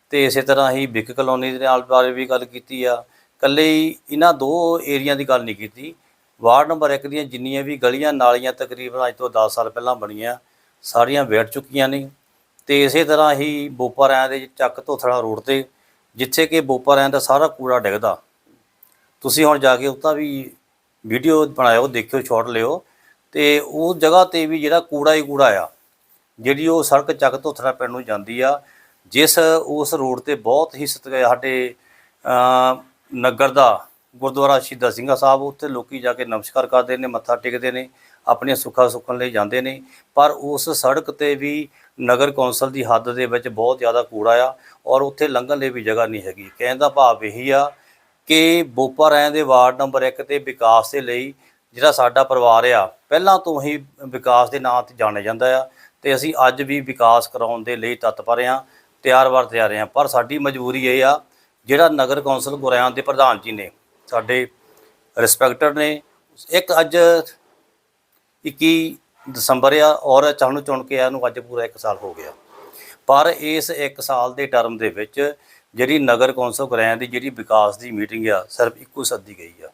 S6: ਤੇ ਇਸੇ ਤਰ੍ਹਾਂ ਹੀ ਬਿੱਕ ਕਲੋਨੀ ਦੇ ਨਾਲ ਬਾਰੇ ਵੀ ਗੱਲ ਕੀਤੀ ਆ। ਇਕੱਲੇ ਇਹਨਾਂ ਦੋ ਏਰੀਆ ਦੀ ਗੱਲ ਨਹੀਂ ਕੀਤੀ। ਵਾਰਡ ਨੰਬਰ 1 ਦੀਆਂ ਜਿੰਨੀਆਂ ਵੀ ਗਲੀਆਂ ਨਾਲੀਆਂ ਤਕਰੀਬਨ ਅੱਜ ਤੋਂ 10 ਸਾਲ ਪਹਿਲਾਂ ਬਣੀਆਂ, ਸਾਰੀਆਂ ਵੇੜ ਚੁੱਕੀਆਂ ਨੇ। ਤੇ ਇਸੇ ਤਰ੍ਹਾਂ ਹੀ ਬੋਪਾਰਿਆਂ ਦੇ ਚੱਕ ਧੋਥੜਾ ਰੋਡ ਤੇ, ਜਿੱਥੇ ਕਿ ਬੋਪਾਰਿਆਂ ਦਾ ਸਾਰਾ ਕੂੜਾ ਡਿੱਗਦਾ। ਤੁਸੀਂ ਹੁਣ ਜਾ ਕੇ ਉੱਤਾ ਵੀ ਵੀਡੀਓ ਬਣਾਇਓ, ਦੇਖਿਓ ਸ਼ਾਟ ਲਿਓ ਤੇ ਉਹ ਜਗ੍ਹਾ ਤੇ ਵੀ ਜਿਹੜਾ ਕੂੜਾ ਹੀ ਕੂੜਾ ਆ, ਜਿਹੜੀ ਉਹ ਸੜਕ ਚੱਕ ਧੋਥਰਾ ਪਿੰਡ ਨੂੰ ਜਾਂਦੀ ਆ, ਜਿਸ ਉਸ ਰੋਡ ਤੇ ਬਹੁਤ ਹੀ ਸਤਿਕਾਰ ਸਾਡੇ ਨਗਰ ਦਾ ਗੁਰਦੁਆਰਾ ਸ਼ਹੀਦਾਂ ਸਿੰਘਾ ਸਾਹਿਬ, ਉੱਥੇ ਲੋਕੀ ਜਾ ਕੇ ਨਮਸਕਾਰ ਕਰਦੇ ਨੇ, ਮੱਥਾ ਟੇਕਦੇ ਨੇ, ਆਪਣੀਆਂ ਸੁੱਖਾਂ ਸੁੱਖਣ ਲਈ ਜਾਂਦੇ ਨੇ, ਪਰ ਉਸ ਸੜਕ ਤੇ ਵੀ ਨਗਰ ਕੌਂਸਲ ਦੀ ਹੱਦ ਦੇ ਵਿੱਚ ਬਹੁਤ ਜ਼ਿਆਦਾ ਕੂੜਾ ਆ ਔਰ ਉੱਥੇ ਲੰਘਣ ਲਈ ਵੀ ਜਗ੍ਹਾ ਨਹੀਂ ਹੈਗੀ। ਕਹਿਣ ਦਾ ਭਾਵ ਇਹੀ ਆ ਕਿ ਬੋਪਾ ਰੈਂ ਦੇ ਵਾਰਡ ਨੰਬਰ 1 ਤੇ ਵਿਕਾਸ ਦੇ ਲਈ ਜਿਹੜਾ ਸਾਡਾ ਪਰਿਵਾਰ ਆ, ਪਹਿਲਾਂ ਤੋਂ ਹੀ ਵਿਕਾਸ ਦੇ ਨਾਂ ਤੇ ਜਾਣਿਆ ਜਾਂਦਾ ਆ ਤੇ ਅਸੀਂ ਅੱਜ ਵੀ ਵਿਕਾਸ ਕਰਾਉਣ ਦੇ ਲਈ ਤਤਪਰ ਆ, ਤਿਆਰ ਵਰ ਤਿਆਰ ਆ। ਪਰ ਸਾਡੀ ਮਜਬੂਰੀ ਇਹ ਆ, ਜਿਹੜਾ ਨਗਰ ਕੌਂਸਲ ਗੁਰਿਆਂ ਦੇ ਪ੍ਰਧਾਨ ਜੀ ਨੇ, ਸਾਡੇ ਰਿਸਪੈਕਟਰ ਨੇ, ਇੱਕ ਅੱਜ 21 ਦਸੰਬਰ ਆ ਔਰ ਚਾਹਣੂ ਚੁਣ ਕੇ ਆ ਨੂੰ ਅੱਜ ਪੂਰਾ 1 ਸਾਲ ਹੋ ਗਿਆ। ਪਰ ਇਸ 1 ਸਾਲ ਦੇ ਟਰਮ ਦੇ ਵਿੱਚ ਜਿਹੜੀ ਨਗਰ ਕੌਂਸਲ ਗੁਰਿਆਂ ਦੀ ਜਿਹੜੀ ਵਿਕਾਸ ਦੀ ਮੀਟਿੰਗ ਆ ਸਿਰਫ ਇੱਕੋ ਸੱਦੀ ਗਈ ਆ।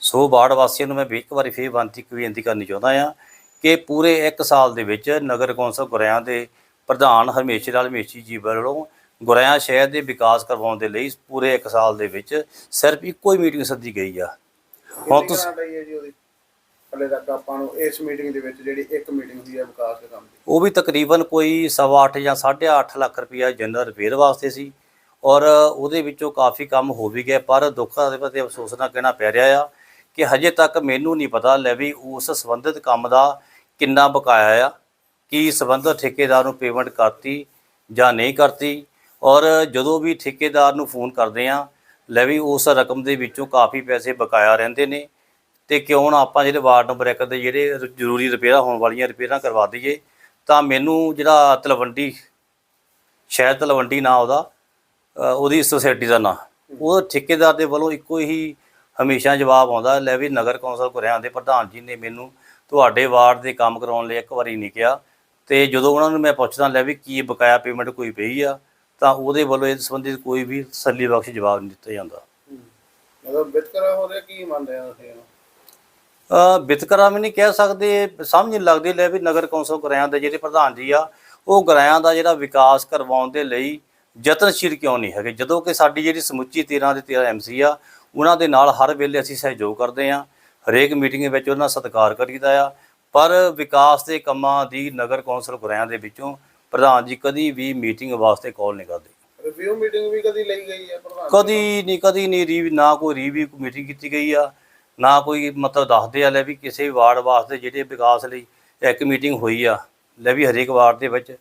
S6: ਸੋ ਵਾਰਡ ਵਾਸੀਆਂ ਨੂੰ ਮੈਂ ਇੱਕ ਵਾਰੀ ਫੇਰ ਬੇਨਤੀ ਬੇਨਤੀ ਕਰਨੀ ਚਾਹੁੰਦਾ ਆ ਕਿ ਪੂਰੇ 1 ਸਾਲ ਦੇ ਵਿੱਚ ਨਗਰ ਕੌਂਸਲ ਗੁਰਿਆਂ ਦੇ ਪ੍ਰਧਾਨ ਹਰਮੇਸ਼ਰ ਲਾਲ ਮੇਸ਼ੀ ਜੀ ਵੱਲੋਂ ਗੁਰਿਆਂ ਸ਼ਹਿਰ ਦੇ ਵਿਕਾਸ ਕਰਵਾਉਣ ਦੇ ਲਈ ਪੂਰੇ 1 ਸਾਲ ਦੇ ਵਿੱਚ ਸਿਰਫ ਇੱਕੋ ਹੀ ਮੀਟਿੰਗ ਸੱਦੀ ਗਈ ਆ। ਹੁਣ ਤੁਸੀਂ
S2: ਹਲੇ ਤੱਕ ਆਪਾਂ ਨੂੰ ਇਸ ਮੀਟਿੰਗ ਦੇ ਵਿੱਚ ਜਿਹੜੀ ਇੱਕ ਮੀਟਿੰਗ ਹੋਈ ਹੈ ਵਿਕਾਸ ਦੇ ਕੰਮ ਦੀ।
S6: ਉਹ ਵੀ ਤਕਰੀਬਨ ਕੋਈ ਸਵਾ ਅੱਠ ਜਾਂ 8.5 ਲੱਖ ਰੁਪਇਆ ਜਨਰਲ ਰਿਪੇਅਰ ਵਾਸਤੇ ਸੀ। ਔਰ ਉਹਦੇ ਵਿੱਚੋਂ ਕਾਫੀ ਕੰਮ ਹੋ ਵੀ ਗਏ ਪਰ ਦੁੱਖਾਂ ਦੇ ਪ੍ਰਤੀ ਅਫਸੋਸ ਨਾਲ ਕਹਿਣਾ ਪੈ ਰਿਹਾ ਆ ਕਿ ਹਜੇ ਤੱਕ ਮੈਨੂੰ ਨਹੀਂ ਪਤਾ ਲੈ ਵੀ ਉਸ ਸੰਬੰਧਿਤ ਕੰਮ ਦਾ ਕਿੰਨਾ ਬਕਾਇਆ ਆ, ਕੀ ਸੰਬੰਧਿਤ ਠੇਕੇਦਾਰ ਨੂੰ ਪੇਮੈਂਟ ਕਰਤੀ ਜਾਂ ਨਹੀਂ ਕਰਤੀ। ਔਰ ਜਦੋਂ ਵੀ ਠੇਕੇਦਾਰ ਨੂੰ ਫੋਨ ਕਰਦੇ ਆ, ਲੈ ਵੀ ਉਸ ਰਕਮ ਦੇ ਵਿੱਚੋਂ ਕਾਫੀ ਪੈਸੇ ਬਕਾਇਆ ਰਹਿੰਦੇ ਨੇ ਤੇ ਕਿਉਂ ਨਾ ਆਪਾਂ ਜਿਹੜੇ ਵਾਰਡ ਨੰਬਰ 1 ਦੇ ਜਿਹੜੇ ਜ਼ਰੂਰੀ ਰਿਪੇਅਰਾਂ ਹੋਣ ਵਾਲੀਆਂ ਰਿਪੇਅਰਾਂ ਕਰਵਾ ਦਈਏ, ਤਾਂ ਮੈਨੂੰ ਜਿਹੜਾ ਤਲਵੰਡੀ ਸ਼ਾਇਦ ਤਲਵੰਡੀ ਨਾ ਉਹਦਾ ਉਹਦੀ ਸੁਸਾਇਟੀ ਦਾ ਨਾਂ। ਉਹ ਠੇਕੇਦਾਰ ਦੇ ਵੱਲੋਂ ਇੱਕੋ ਹੀ ਹਮੇਸ਼ਾ ਜਵਾਬ ਆਉਂਦਾ ਲੈ ਵੀ ਨਗਰ ਕੌਂਸਲ ਗੁਰਿਆਂ ਦੇ ਪ੍ਰਧਾਨ ਜੀ ਨੇ ਮੈਨੂੰ ਤੁਹਾਡੇ ਵਾਰਡ ਦੇ ਕੰਮ ਕਰਾਉਣ ਲਈ ਇੱਕ ਵਾਰੀ ਨਹੀਂ ਕਿਹਾ। ਤੇ ਜਦੋਂ ਉਹਨਾਂ ਨੂੰ ਮੈਂ ਪੁੱਛਦਾ ਲੈ ਵੀ ਕੀ ਬਕਾਇਆ ਪੇਮੈਂਟ ਕੋਈ ਪਈ ਆ? ਤਾਂ ਉਹਦੇ ਵੱਲੋਂ ਇਸ ਸੰਬੰਧਿਤ ਕੋਈ ਵੀ ਤਸੱਲੀ ਬਖਸ਼ ਜਵਾਬ ਨਹੀਂ ਦਿੱਤਾ ਜਾਂਦਾ।
S2: ਮਤਲਬ ਵਿਤਕਰਾ ਹੋ ਰਿਹਾ ਕੀ ਮੰਨ ਰਹੇ ਹੋ ਤੁਸੀਂ ਇਹਨੂੰ?
S6: ਅ ਵਿਤਕਰਾ ਵੀ ਨਹੀਂ ਕਹਿ ਸਕਦੇ। ਸਮਝ ਨਹੀਂ ਲੱਗਦੀ ਲੈ ਵੀ ਨਗਰ ਕੌਂਸਲ ਗੁਰਿਆਂ ਦੇ ਜਿਹੜੇ ਪ੍ਰਧਾਨ ਜੀ ਆ ਉਹ ਗੁਰਿਆਂ ਦਾ ਜਿਹੜਾ ਵਿਕਾਸ ਕਰਵਾਉਣ ਦੇ ਲਈ ਯਤਨਸ਼ੀਲ ਕਿਉਂ ਨਹੀਂ ਹੈਗੇ? ਜਦੋਂ ਕਿ ਸਾਡੀ ਜਿਹੜੀ ਸਮੁੱਚੀ 13 ਦੇ 13 ਐਮਸੀ ਆ ਉਹਨਾਂ ਦੇ ਨਾਲ ਹਰ ਵੇਲੇ ਅਸੀਂ ਸਹਿਯੋਗ ਕਰਦੇ ਆ ਹਰੇਕ ਮੀਟਿੰਗ ਵਿੱਚ ਉਹਨਾਂ ਦਾ ਸਤਿਕਾਰ ਕਰੀਦਾ ਆ। ਪਰ ਵਿਕਾਸ ਦੇ ਕੰਮਾਂ ਦੀ ਨਗਰ ਕੌਂਸਲ ਗੁਰਿਆਂ ਦੇ ਵਿੱਚੋਂ ਪ੍ਰਧਾਨ ਜੀ ਕਦੀ ਵੀ ਮੀਟਿੰਗ ਵਾਸਤੇ ਕਾਲ ਨਹੀਂ ਕਰਦੇ।
S2: ਰਿਵਿਊ ਮੀਟਿੰਗ ਵੀ ਕਦੀ ਲਈ ਗਈ ਹੈ ਪ੍ਰਧਾਨ?
S6: ਕਦੀ ਨਹੀਂ ਕਦੀ ਨਹੀਂ ਰੀ ਨਾ ਕੋਈ ਰੀਵਿਊ ਮੀਟਿੰਗ ਕੀਤੀ ਗਈ ਆ ਨਾ ਕੋਈ ਮਤਲਬ ਦੱਸਦੇ ਆ ਲੈ ਵੀ ਕਿਸੇ ਵੀ ਵਾਰਡ ਵਾਸਤੇ ਜਿਹੜੇ ਵਿਕਾਸ ਲਈ ਇੱਕ ਮੀਟਿੰਗ ਹੋਈ ਆ ਲੈ ਵੀ ਹਰੇਕ ਵਾਰਡ ਦੇ ਵਿੱਚ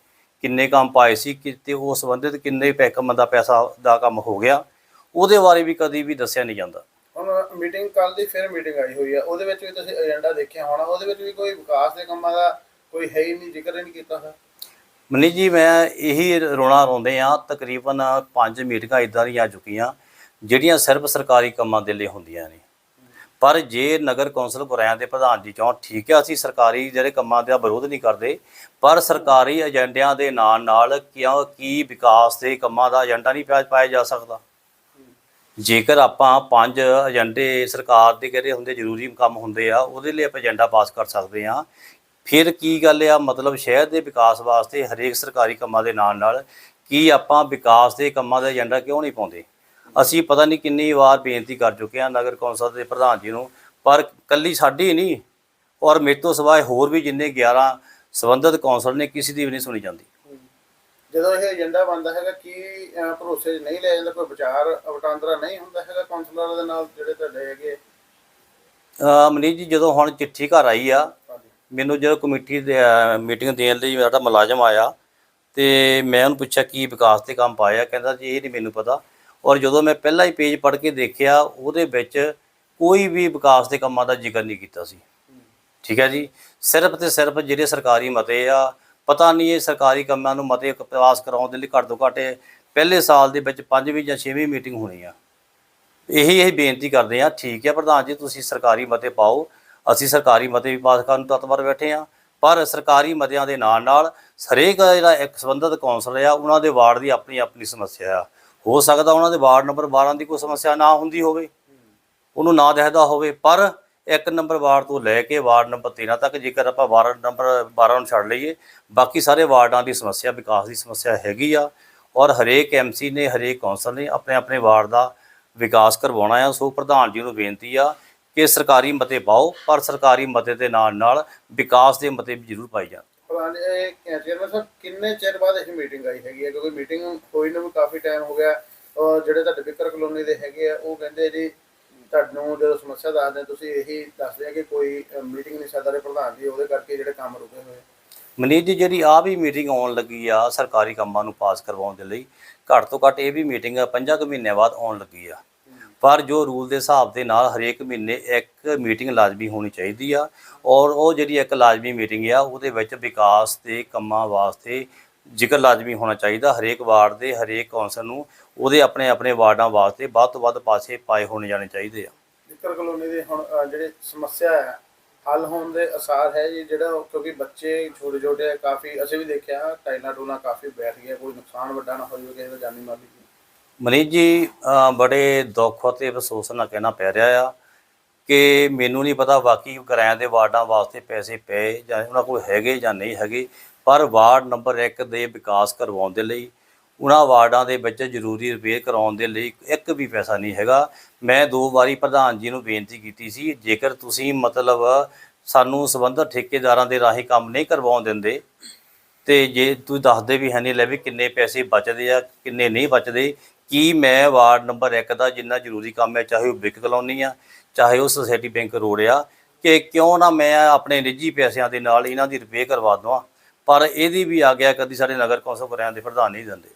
S6: ਕਿੰਨੇ ਕੰਮ ਪਾਏ ਸੀ ਕਿ ਤੇ ਉਹ ਸੰਬੰਧਿਤ ਕਿੰਨੇ ਪੈ ਕੰਮ ਦਾ ਪੈਸਾ ਦਾ ਕੰਮ ਹੋ ਗਿਆ ਉਹਦੇ ਬਾਰੇ ਵੀ ਕਦੀ ਵੀ ਦੱਸਿਆ ਨਹੀਂ ਜਾਂਦਾ।
S2: ਹੁਣ ਮੀਟਿੰਗ ਕੱਲ ਦੀ ਫਿਰ ਮੀਟਿੰਗ ਆਈ ਹੋਈ ਹੈ ਉਹਦੇ ਵਿੱਚ ਵੀ ਤੁਸੀਂ ਏਜੰਡਾ ਦੇਖਿਆ ਹੋਣਾ ਉਹਦੇ ਵਿੱਚ ਵੀ ਕੋਈ ਵਿਕਾਸ ਦੇ ਕੰਮਾਂ ਦਾ ਕੋਈ ਹੈ ਹੀ ਨਹੀਂ ਜ਼ਿਕਰ ਨਹੀਂ ਕੀਤਾ ਹੈ
S6: ਮਨੀ ਜੀ ਮੈਂ ਇਹੀ ਰੋਣਾ ਰੋਂਦੇ ਆ ਤਕਰੀਬਨ ਪੰਜ ਮੀਟਿੰਗਾਂ ਇਦਾਂ ਦੀਆਂ ਆ ਚੁੱਕੀਆਂ ਜਿਹੜੀਆਂ ਸਿਰਫ ਸਰਕਾਰੀ ਕੰਮਾਂ ਦੇ ਲਈ ਹੁੰਦੀਆਂ ਨੇ। ਪਰ ਜੇ ਨਗਰ ਕੌਂਸਲ ਗੁਰਿਆਂ ਦੇ ਪ੍ਰਧਾਨ ਜੀ ਚਾਹਣ ਠੀਕ ਹੈ ਅਸੀਂ ਸਰਕਾਰੀ ਜਿਹੜੇ ਕੰਮਾਂ ਦਾ ਵਿਰੋਧ ਨਹੀਂ ਕਰਦੇ, ਪਰ ਸਰਕਾਰੀ ਏਜੰਡਿਆਂ ਦੇ ਨਾਲ ਨਾਲ ਕਿਉਂ, ਕੀ ਵਿਕਾਸ ਦੇ ਕੰਮਾਂ ਦਾ ਏਜੰਡਾ ਨਹੀਂ ਪਿਆ- ਪਾਇਆ ਜਾ ਸਕਦਾ? ਜੇਕਰ ਆਪਾਂ ਪੰਜ ਏਜੰਡੇ ਸਰਕਾਰ ਦੇ ਕਿਹੜੇ ਹੁੰਦੇ, ਜ਼ਰੂਰੀ ਕੰਮ ਹੁੰਦੇ ਆ, ਉਹਦੇ ਲਈ ਆਪਾਂ ਏਜੰਡਾ ਪਾਸ ਕਰ ਸਕਦੇ ਆ ਫਿਰ ਕੀ ਗੱਲ ਆ? ਮਤਲਬ ਸ਼ਹਿਰ ਦੇ ਵਿਕਾਸ ਵਾਸਤੇ ਹਰੇਕ ਸਰਕਾਰੀ ਕੰਮਾਂ ਦੇ ਨਾਲ ਨਾਲ ਕੀ ਆਪਾਂ ਵਿਕਾਸ ਦੇ ਕੰਮਾਂ ਦਾ ਏਜੰਡਾ ਕਿਉਂ ਨਹੀਂ ਪਾਉਂਦੇ? ਅਸੀਂ ਪਤਾ ਨਹੀਂ ਕਿੰਨੀ ਵਾਰ ਬੇਨਤੀ ਕਰ ਚੁੱਕੇ ਹਾਂ ਨਗਰ ਕੌਂਸਲ ਦੇ ਪ੍ਰਧਾਨ ਜੀ ਨੂੰ ਪਰ ਕੱਲੀ ਸਾਡੀ ਨਹੀਂ ਔਰ ਮੇਰੇ ਤੋਂ ਸਿਵਾਏ ਹੋਰ ਵੀ ਜਿੰਨੇ 11 ਸੰਬੰਧਿਤ ਕੌਂਸਲ ਨੇ ਕਿਸੇ ਦੀ ਵੀ ਨਹੀਂ ਸੁਣੀ ਜਾਂਦੀ।
S2: ਜਦੋਂ ਇਹ ਏਜੰਡਾ ਬਣਦਾ ਹੈਗਾ ਕੀ ਭਰੋਸੇ 'ਚ ਨਹੀਂ ਲਿਆ ਜਾਂਦਾ ਕੋਈ ਵਿਚਾਰ ਵਟਾਂਦਰਾ ਨਹੀਂ ਹੁੰਦਾ ਹੈਗਾ ਕਾਉਂਸਲਰਾਂ ਦੇ ਨਾਲ ਜਿਹੜੇ ਤੁਹਾਡੇ ਹੈਗੇ?
S6: ਮਨੀਸ਼ ਜੀ ਜਦੋਂ ਹੁਣ ਚਿੱਠੀ ਘਰ ਆਈ ਆ ਮੈਨੂੰ ਜਦੋਂ ਕਮੇਟੀ ਦੇ ਮੀਟਿੰਗ ਦੇਣ ਲਈ ਮੇਰਾ ਮੁਲਾਜ਼ਮ ਆਇਆ ਤੇ ਮੈਂ ਉਹਨੂੰ ਪੁੱਛਿਆ ਕੀ ਵਿਕਾਸ ਦੇ ਕੰਮ ਪਾਇਆ ਕਹਿੰਦਾ ਜੀ ਇਹ ਨਹੀਂ ਮੈਨੂੰ ਪਤਾ। ਔਰ ਜਦੋਂ ਮੈਂ ਪਹਿਲਾ ਹੀ ਪੇਜ ਪੜ੍ਹ ਕੇ ਦੇਖਿਆ, ਉਹਦੇ ਵਿੱਚ ਕੋਈ ਵੀ ਵਿਕਾਸ ਦੇ ਕੰਮਾਂ ਦਾ ਜ਼ਿਕਰ ਨਹੀਂ ਕੀਤਾ ਸੀ। ਠੀਕ ਹੈ ਜੀ? ਸਿਰਫ ਤੇ ਸਿਰਫ ਜਿਹੜੇ ਸਰਕਾਰੀ ਮਤੇ ਆ, ਪਤਾ ਨਹੀਂ ਇਹ ਸਰਕਾਰੀ ਕੰਮਾਂ ਨੂੰ ਮਤੇ ਪਾਸ ਕਰਾਉਣ ਦੇ ਲਈ ਘੱਟ ਤੋਂ ਘੱਟ ਪਹਿਲੇ ਸਾਲ ਦੇ ਵਿੱਚ ਪੰਜਵੀਂ ਜਾਂ ਛੇਵੀਂ ਮੀਟਿੰਗ ਹੋਣੀ ਆ। ਇਹੀ ਇਹ ਬੇਨਤੀ ਕਰਦੇ ਆ, ਠੀਕ ਹੈ ਪ੍ਰਧਾਨ ਜੀ, ਤੁਸੀਂ ਸਰਕਾਰੀ ਮਤੇ ਪਾਓ। ਅਸੀਂ ਸਰਕਾਰੀ ਮਤੇ ਵੀ ਪਾਸ ਕਰਨ ਨੂੰ ਤਤਪਰ ਬੈਠੇ ਆ, ਪਰ ਸਰਕਾਰੀ ਮਤਿਆਂ ਦੇ ਨਾਲ ਨਾਲ ਹਰੇਕ ਜਿਹੜਾ ਇੱਕ ਸੰਬੰਧਿਤ ਕੌਂਸਲ ਆ, ਉਹਨਾਂ ਦੇ ਵਾਰਡ ਦੀ ਆਪਣੀ ਆਪਣੀ ਸਮੱਸਿਆ ਆ। ਹੋ ਸਕਦਾ ਉਹਨਾਂ ਦੇ ਵਾਰਡ ਨੰਬਰ 12 ਦੀ ਕੋਈ ਸਮੱਸਿਆ ਨਾ ਹੁੰਦੀ ਹੋਵੇ। ਉਹਨੂੰ ਨਾ ਦਿਖਦਾ ਹੋਵੇ, ਪਰ ਇੱਕ ਨੰਬਰ ਵਾਰਡ ਤੋਂ ਲੈ ਕੇ ਵਾਰਡ ਨੰਬਰ 13 ਤੱਕ ਜੇਕਰ ਆਪਾਂ ਵਾਰਡ ਨੰਬਰ 12 ਨੂੰ ਛੱਡ ਲਈਏ, ਬਾਕੀ ਸਾਰੇ ਵਾਰਡਾਂ ਦੀ ਸਮੱਸਿਆ, ਵਿਕਾਸ ਦੀ ਸਮੱਸਿਆ ਹੈਗੀ ਆ ਔਰ ਹਰੇਕ ਐਮਸੀ ਨੇ, ਹਰੇਕ ਕੌਂਸਲ ਨੇ ਆਪਣੇ ਆਪਣੇ ਵਾਰਡ ਦਾ ਵਿਕਾਸ ਕਰਵਾਉਣਾ ਆ। ਸੋ ਪ੍ਰਧਾਨ ਜੀ ਨੂੰ ਬੇਨਤੀ ਆ ਕਿ ਸਰਕਾਰੀ ਮਤੇ ਪਾਓ, ਪਰ ਸਰਕਾਰੀ ਮਤੇ ਦੇ ਨਾਲ ਨਾਲ ਵਿਕਾਸ ਦੇ ਮਤੇ ਵੀ ਜ਼ਰੂਰ ਪਾਈ ਜਾਣ।
S2: ਪ੍ਰਧਾਨ ਚੇਅਰਮੈਨ ਸਾਹਿਬ ਕਿੰਨੇ ਚਿਰ ਬਾਅਦ ਇਹ ਮੀਟਿੰਗ ਆਈ ਹੈਗੀ ਹੈ? ਕਿਉਂਕਿ ਮੀਟਿੰਗ ਹੋਈ ਨੂੰ ਵੀ ਕਾਫੀ ਟਾਈਮ ਹੋ ਗਿਆ ਔਰ ਜਿਹੜੇ ਤੁਹਾਡੇ ਵਿਕਰ ਕਲੋਨੀ ਦੇ ਹੈਗੇ ਆ ਉਹ ਕਹਿੰਦੇ ਜੀ ਤੁਹਾਨੂੰ ਜਦੋਂ ਦੱਸਦੇ ਤੁਸੀਂ ਇਹੀ ਦੱਸਦੇ ਆ ਕਿ ਕੋਈ ਮੀਟਿੰਗ ਨਹੀਂ ਸੱਦਾ ਪ੍ਰਧਾਨ ਜੀ, ਉਹਦੇ ਕਰਕੇ ਜਿਹੜੇ ਕੰਮ ਰੁਕੇ ਹੋਏ
S6: ਮਨੀਤ ਜੀ, ਜਿਹੜੀ ਆ ਵੀ ਮੀਟਿੰਗ ਆਉਣ ਲੱਗੀ ਆ, ਸਰਕਾਰੀ ਕੰਮਾਂ ਨੂੰ ਪਾਸ ਕਰਵਾਉਣ ਦੇ ਲਈ, ਘੱਟ ਤੋਂ ਘੱਟ ਇਹ ਵੀ ਮੀਟਿੰਗ 5 ਕੁ ਮਹੀਨਿਆਂ ਬਾਅਦ ਆਉਣ ਲੱਗੀ ਆ। ਪਰ ਜੋ ਰੂਲ ਦੇ ਹਿਸਾਬ ਦੇ ਨਾਲ ਹਰੇਕ ਮਹੀਨੇ ਇੱਕ ਮੀਟਿੰਗ ਲਾਜ਼ਮੀ ਹੋਣੀ ਚਾਹੀਦੀ ਆ, ਔਰ ਉਹ ਜਿਹੜੀ ਇੱਕ ਲਾਜ਼ਮੀ ਮੀਟਿੰਗ ਆ, ਉਹਦੇ ਵਿੱਚ ਵਿਕਾਸ ਦੇ ਕੰਮਾਂ ਵਾਸਤੇ ਜ਼ਿਕਰ ਲਾਜ਼ਮੀ ਹੋਣਾ ਚਾਹੀਦਾ, ਹਰੇਕ ਵਾਰਡ ਦੇ ਹਰੇਕ ਕੌਂਸਲ ਨੂੰ, ਉਹਦੇ ਆਪਣੇ ਆਪਣੇ ਵਾਰਡਾਂ ਵਾਸਤੇ ਵੱਧ ਤੋਂ ਵੱਧ ਪਾਸੇ ਪਾਏ ਹੋਣੇ ਜਾਣੇ ਚਾਹੀਦੇ ਆ।
S2: ਵਿਕਰ ਕਲੋਨੀ ਦੇ ਹੁਣ ਅ, ਜਿਹੜੇ ਸਮੱਸਿਆ ਹੈ ਹੱਲ ਹੋਣ ਦੇ ਅਸਾਰ ਹੈ ਜੀ ਜਿਹੜਾ ਉਹ- ਕਿਉਂਕਿ ਬੱਚੇ ਛੋਟੇ ਛੋਟੇ ਆ ਕਾਫੀ ਅਸੀਂ ਵੀ ਦੇਖਿਆ ਟਾਈਲਾਂ ਟੂਲਾਂ ਕਾਫੀ ਬੈਠ ਗਿਆ ਕੋਈ ਨੁਕਸਾਨ ਵੱਡਾ ਨਾ ਹੋ ਜਾਵੇ ਕਿਸੇ ਦਾ ਜਾਨੀ ਮਾਲੀ ਜੀ
S6: ਮਨੀਸ਼ ਜੀ ਅ, ਬੜੇ ਦੁੱਖ ਅਤੇ ਅਫਸੋਸ ਨਾਲ ਕਹਿਣਾ ਪੈ ਰਿਹਾ ਆ ਕਿ ਮੈਨੂੰ ਨਹੀਂ ਪਤਾ ਬਾਕੀ ਕਿਰਾਇਆਂ ਦੇ ਵਾਰਡਾਂ ਵਾਸਤੇ ਪੈਸੇ ਪਏ ਜਾਂ ਉਹਨਾਂ ਕੋਲ ਹੈਗੇ ਜਾਂ ਨਹੀਂ ਹੈਗੇ ਪਰ ਵਾਰਡ ਨੰਬਰ 1 ਦੇ ਵਿਕਾਸ ਕਰਵਾਉਣ ਦੇ ਲਈ ਉਹਨਾਂ ਵਾਰਡਾਂ ਦੇ ਵਿੱਚ ਜ਼ਰੂਰੀ ਰਿਪੇਅਰ ਕਰਾਉਣ ਦੇ ਲਈ ਇੱਕ ਵੀ ਪੈਸਾ ਨਹੀਂ ਹੈਗਾ। ਮੈਂ ਦੋ ਵਾਰੀ ਪ੍ਰਧਾਨ ਜੀ ਨੂੰ ਬੇਨਤੀ ਕੀਤੀ ਸੀ, ਜੇਕਰ ਤੁਸੀਂ ਮਤਲਬ ਸਾਨੂੰ ਸੰਬੰਧਿਤ ਠੇਕੇਦਾਰਾਂ ਦੇ ਰਾਹੀਂ ਕੰਮ ਨਹੀਂ ਕਰਵਾਉਣ ਦਿੰਦੇ, ਤੇ ਜੇ ਤੁਸੀਂ ਦੱਸਦੇ ਵੀ ਹੈ ਨਹੀਂ ਲੈ ਵੀ ਕਿੰਨੇ ਪੈਸੇ ਬਚਦੇ ਆ, ਕਿੰਨੇ ਨਹੀਂ ਬਚਦੇ, ਕੀ ਮੈਂ ਵਾਰਡ ਨੰਬਰ 1 ਦਾ ਜਿੰਨਾ ਜ਼ਰੂਰੀ ਕੰਮ ਹੈ, ਚਾਹੇ ਉਹ ਬਿਕ ਕਲੋਨੀ ਆ, ਚਾਹੇ ਉਹ ਸੋਸਾਇਟੀ ਬੈਂਕ ਰੋਡ ਆ, ਕਿ ਕਿਉਂ ਨਾ ਮੈਂ ਆਪਣੇ ਨਿੱਜੀ ਪੈਸਿਆਂ ਦੇ ਨਾਲ ਇਹਨਾਂ ਦੀ ਰਿਪੇਅਰ ਕਰਵਾ ਦਵਾਂ। ਪਰ ਇਹਦੀ ਵੀ ਆਗਿਆ ਕਦੀ ਸਾਡੇ ਨਗਰ ਕੌਂਸਲ ਕਰਿਆਂ ਦੇ ਪ੍ਰਧਾਨ ਨਹੀਂ ਦਿੰਦੇ।